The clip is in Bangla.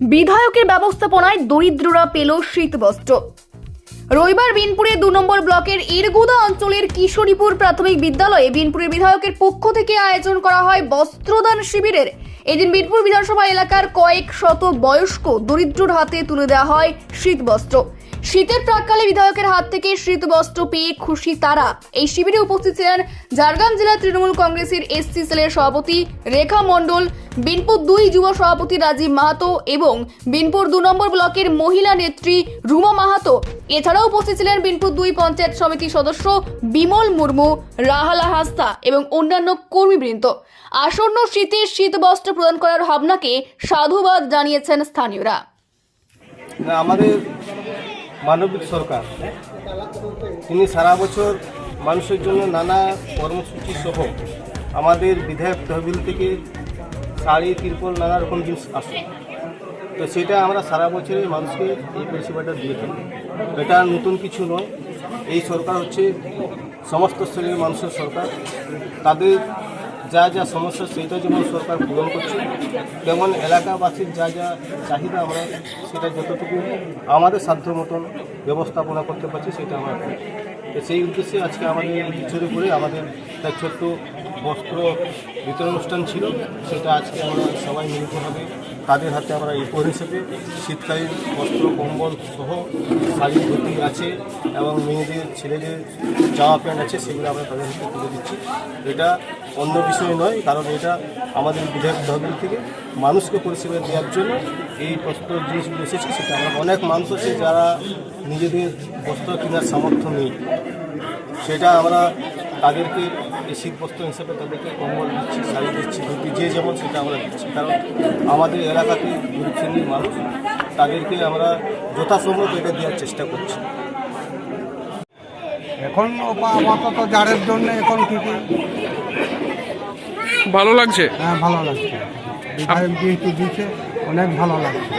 বিধায়কের ব্যবস্থাপনায় দরিদ্ররা পেল শীতবস্ত্র। রবিবার বিনপুরে দু নম্বর ব্লকের ইরগুদা অঞ্চলের কিশোরীপুর প্রাথমিক বিদ্যালয়ে বিনপুরের বিধায়কের পক্ষ থেকে আয়োজন করা হয় বস্ত্রদান শিবিরের। এদিন বিনপুর বিধানসভা এলাকার কয়েক শত বয়স্ক দরিদ্রর হাতে তুলে দেওয়া হয় শীতবস্ত্র। শীতের প্রাককালে বিধায়কের হাত থেকে শীতবস্ত্র পেয়ে খুশি তারা। এই শিবিরে উপস্থিত ছিলেন ঝাড়গ্রাম জেলা তৃণমূল কংগ্রেসের এসসি সেলের সভাপতি রেখা মণ্ডল, বিনপুর দুই যুব সভাপতি রাজীব মাহাতো এবং বিনপুর দু নম্বর ব্লকের মহিলা নেত্রী রুমা মাহাতো। এছাড়াও উপস্থিত ছিলেন বিনপুর দুই পঞ্চায়েত সমিতির সদস্য বিমল মুর্মু, রাহালা হাস্তা এবং অন্যান্য কর্মীবৃন্দ। আসন্ন শীতে শীত বস্ত্র প্রদান করার ভাবনাকে সাধুবাদ জানিয়েছেন স্থানীয়রা। আমাদের মানবিক সরকার। তিনি সারা বছর মানুষের জন্য নানা কর্মসূচি সহ আমাদের বিধায়ক তহবিল থেকে শাড়ি, তিরপল, নানা রকম জিনিস আসে। তো সেটা আমরা সারা বছরে মানুষকে এই পরিষেবাটা দিয়ে থাকি। এটা নতুন কিছু নয়। এই সরকার হচ্ছে সমস্ত শ্রেণির মানুষের সরকার। তাদের যা যা সমস্যা সেটা যেমন সরকার পূরণ করছে, তেমন এলাকাবাসীর যা যা চাহিদা আমরা সেটা যতটুকু আমাদের সাধ্য মতন ব্যবস্থাপনা করতে পারছি সেটা আমরা তো সেই উদ্দেশ্যে আজকে আমাদের ইচ্ছে করে আমাদের ছোট্ট বস্ত্র বিতরণ অনুষ্ঠান ছিল, সেটা আজকে আমরা সবাই মিলিতভাবে তাদের হাতে আমরা উপহার হিসেবে শীতকালীন বস্ত্র, কম্বল সহ শাড়ি ধুতি আছে এবং মেয়েদের, ছেলেদের জামা প্যান্ট আছে, সেগুলো আমরা তাদের হাতে তুলে দিচ্ছি। এটা অন্য বিষয় নয়, কারণ এটা আমাদের বিধায়ক তহবিল থেকে মানুষকে পরিষেবা দেওয়ার জন্য এই বস্ত্র জিনিসগুলো এসেছে, সেটা আমরা অনেক মানুষ আছে যারা নিজেদের বস্ত্র কেনার সামর্থ্য নেই। সেটা আমরা তাদেরকে শীত বস্ত্র হিসেবে তাদেরকে কম্বল দিচ্ছি শাড়ি দিচ্ছি ধুতি যে যেমন সেটা আমরা দিচ্ছি। কারণ আমাদের এলাকাতে গরিব শ্রেণির মানুষ তাদেরকে আমরা যথাসম্ভব এটা দেওয়ার চেষ্টা করছি। এখন আপাতত জারের জন্য এখন কি কি? ভালো লাগছে? হ্যাঁ ভালো লাগছে। দিচ্ছে অনেক ভালো লাগছে।